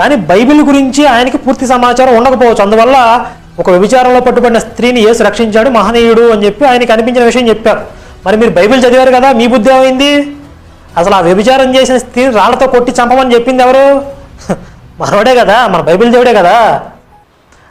కానీ బైబిల్ గురించి ఆయనకి పూర్తి సమాచారం ఉండకపోవచ్చు. అందువల్ల ఒక వ్యభిచారంలో పట్టుబడిన స్త్రీని యేసు రక్షించాడు మహనీయుడు అని చెప్పి ఆయనకి అనిపించిన విషయం చెప్పారు. మరి మీరు బైబిల్ చదివారు కదా మీ బుద్ధి ఏమైంది? అసలు ఆ వ్యభిచారం చేసిన స్త్రీని రాళ్ళతో కొట్టి చంపమని చెప్పింది ఎవరు? మనోడే కదా మన బైబిల్ దేవుడే కదా.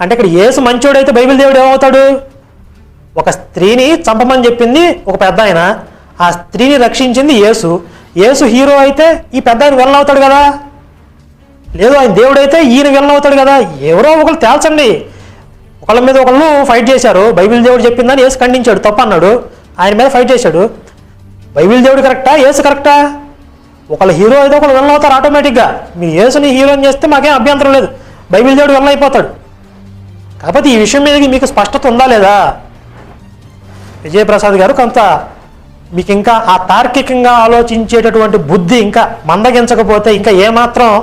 అంటే ఇక్కడ యేసు మంచోడైతే బైబిల్ దేవుడు ఏమవుతాడు? ఒక స్త్రీని చంపమని చెప్పింది ఒక పెద్ద ఆయన. ఆ స్త్రీని రక్షించింది యేసు. యేసు హీరో అయితే ఈ పెద్ద ఆయన అవుతాడు కదా? లేదు ఆయన దేవుడైతే ఈయన విలన్ అవుతాడు కదా. ఎవరో ఒకరు తేల్చండి. ఒకళ్ళ మీద ఒకళ్ళు ఫైట్ చేశారు. బైబిల్ దేవుడు చెప్పిందని ఏసు ఖండించాడు. తప్పు అన్నాడు. ఆయన మీద ఫైట్ చేశాడు. బైబిల్ దేవుడు కరెక్టా ఏసు కరెక్టా ఒకళ్ళ హీరో అయితే ఒకళ్ళు విలన్ అవుతారు ఆటోమేటిక్గా మీరు ఏసుని హీరోని చేస్తే మాకేం అభ్యంతరం లేదు. బైబిల్ దేవుడు విలన్ అయిపోతాడు. కాకపోతే ఈ విషయం మీద మీకు స్పష్టత ఉందా లేదా? విజయప్రసాద్ గారు కొంత మీకు ఇంకా ఆ తార్కికంగా ఆలోచించేటటువంటి బుద్ధి ఇంకా మందగించకపోతే ఇంకా ఏమాత్రం